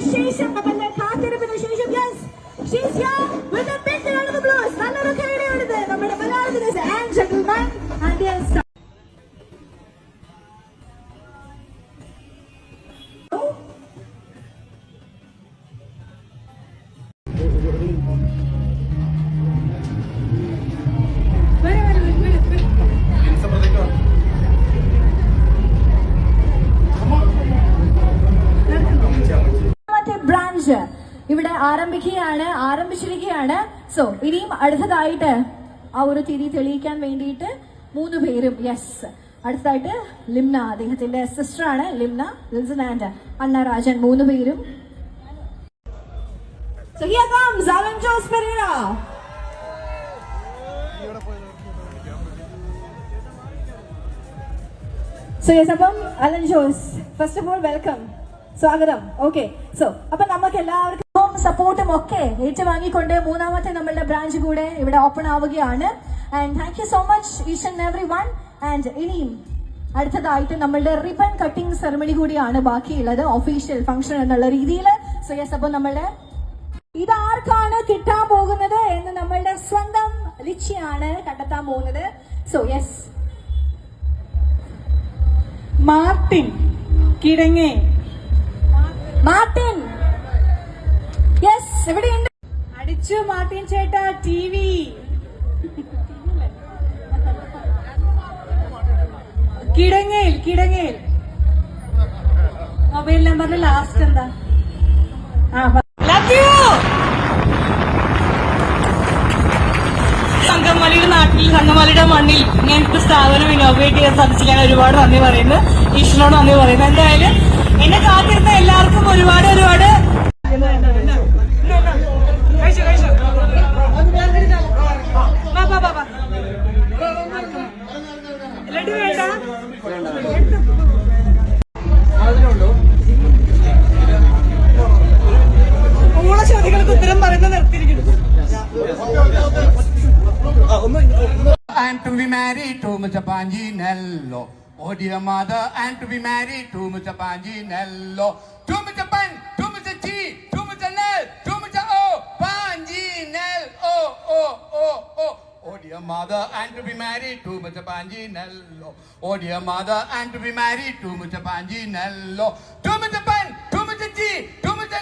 deficiência, ഇവിടെ ആരംഭിക്കുകയാണ് ആരംഭിച്ചിരിക്കുകയാണ്. സോ ഇനിയും അടുത്തതായിട്ട് ആ ഒരു തിരി തെളിയിക്കാൻ വേണ്ടിയിട്ട് മൂന്ന് പേരും യെസ് അടുത്തതായിട്ട് ലിംന അദ്ദേഹത്തിന്റെ സിസ്റ്റർ ആണ് ലിംന ലിൽസൺ ആൻഡ് അണ്ണ രാജൻ മൂന്ന് പേരും. So Alan Jose first of all welcome സ്വാഗതം ഓക്കെ സോ അപ്പൊ നമുക്ക് എല്ലാവർക്കും സപ്പോർട്ടും ഒക്കെ ഏറ്റുവാങ്ങിക്കൊണ്ട് മൂന്നാമത്തെ നമ്മളുടെ ബ്രാഞ്ച് കൂടെ ഇവിടെ ഓപ്പൺ ആവുകയാണ്. And thank you so much each and every one and ഇനിയും അടുത്തതായിട്ട് നമ്മളുടെ റിബൺ കട്ടിംഗ് സെറമണി കൂടിയാണ് ബാക്കിയുള്ളത് ഒഫീഷ്യൽ ഫംഗ്ഷൻ എന്നുള്ള രീതിയിൽ സോ യെസ് അപ്പൊ നമ്മളുടെ ഇതാർക്കാണ് കിട്ടാൻ പോകുന്നത് എന്ന് നമ്മളുടെ സ്വന്തം ലിച്ചിയാണ് കണ്ടെത്താൻ പോകുന്നത്. So yes Martin Kidange. Martin. അടിച്ചു മാർട്ടിൻ ചേട്ടാ T V. Kidangel Kidangel. Mobile നമ്പറിന്റെ ലാസ്റ്റ് എന്താ? ആ സംഘമലിയുടെ നാട്ടിൽ സംഘമാലിയുടെ മണ്ണിൽ ഇങ്ങനത്തെ സ്ഥാപനം ഇന്നോവേറ്റ് ചെയ്യാൻ സാധിച്ചു ഞാൻ ഒരുപാട് നന്ദി പറയുന്നു. ഈശ്വരനോട് നന്ദി പറയുന്നു. എന്തായാലും എന്നെ കാത്തിരുന്ന എല്ലാവർക്കും and to be married to Mr. Panginello. Oh dear mother, and to be married to Mr. Panginello. To Mr. Pan, to Mr. G, to Mr. Nell, to Mr. O, Panginel, oh, oh, oh, oh. Oh dear mother, and to be married to Mr. Panginello. Oh dear mother, and to be married to Mr. Panginello. To Mr. Pan, to Mr. G, to Mr.